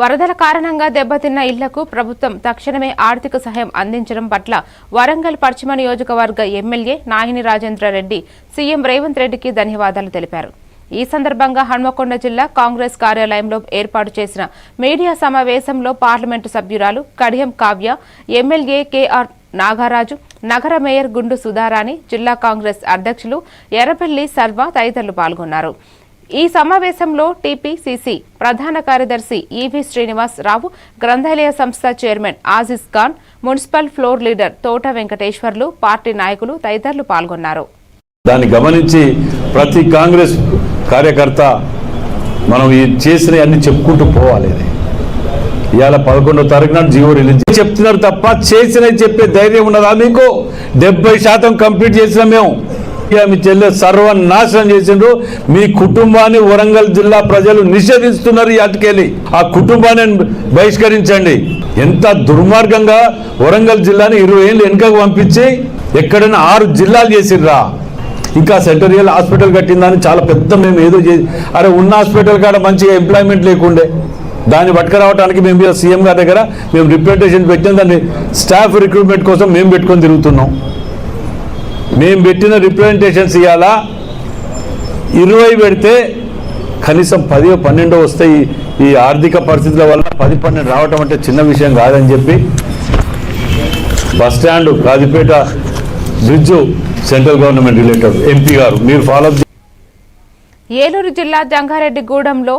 వరదల కారణంగా దెబ్బతిన్న ఇళ్ళకు ప్రభుత్వం తక్షణమే ఆర్థిక సహాయం అందించడం పట్ల వరంగల్ పశ్చిమ నియోజకవర్గ ఎమ్మెల్యే నాహిని రాజేంద్ర రెడ్డి సీఎం రేవంత్ రెడ్డికి ధన్యవాదాలు తెలిపారు. ఈ సందర్భంగా హన్మకొండ జిల్లా కాంగ్రెస్ కార్యాలయంలో ఏర్పాటు చేసిన మీడియా సమావేశంలో పార్లమెంటు సభ్యురాలు కడియం కావ్య ఎమ్మెల్యే కేఆర్ నాగరాజు నగర మేయర్ గుండు సుధారాణి జిల్లా కాంగ్రెస్ అధ్యక్షులు ఎర్రపల్లి సల్వా తదితరులు పాల్గొన్నారు. ఈ సమావేశంలో టీపీసీసీ ప్రధాన కార్యదర్శి ఈవి శ్రీనివాస్ రావు గ్రంథాలయ సంస్థ chairman Aziz Khan municipal floor leader Thota Venkateswarlu party నాయకులు తదితరులు పాల్గొన్నారు. దాన్ని గమనించి ప్రతి కాంగ్రెస్ కార్యకర్త మనం ఈ చేసిన అన్ని చెప్పుకుంటూ పోవాలి ఇవాళ పదకొండో తారీఖు నాడు జీవో రిలీజ్ చెప్తున్నారు తప్ప చేసిన చెప్పే ధైర్యం ఉన్నదా మీకు? డెబ్బై శాతం కంప్లీట్ చేసినా మేము. మీ చెల్లె సర్వనాశనం చేసిండ్రు. మీ కుటుంబాన్ని వరంగల్ జిల్లా ప్రజలు నిషేధిస్తున్నారు ఈ అటుకెళ్ళి ఆ కుటుంబాన్ని బహిష్కరించండి. ఎంత దుర్మార్గంగా వరంగల్ జిల్లాని ఇరవై ఏళ్ళు వెనుకకు పంపించి ఎక్కడైనా ఆరు జిల్లాలు చేసిర్రా. ఇంకా సెంటరియల్ హాస్పిటల్ కట్టిందని చాలా పెద్ద మేము ఏదో చేసి అరే ఉన్న హాస్పిటల్ కాడ మంచిగా ఎంప్లాయ్మెంట్ లేకుండే. దాన్ని పట్టుకురావడానికి మేము సీఎం గారి దగ్గర మేము రిప్రజెంటేషన్ పెట్టాం దాన్ని స్టాఫ్ రిక్రూట్మెంట్ కోసం మేము పెట్టుకొని తిరుగుతున్నాం. మేము పెట్టిన రిప్రజెంటేషన్స్ ఇవాళ ఇరవై పెడితే కనీసం పది పన్నెండో వస్తాయి ఈ ఆర్థిక పరిస్థితుల వల్ల పది పన్నెండు రావటం అంటే చిన్న విషయం కాదని చెప్పి bus stand Kazipet bridge central government related MP garu మీరు ఫాలో ఏలూరు జిల్లా జంగారెడ్డిగూడెంలో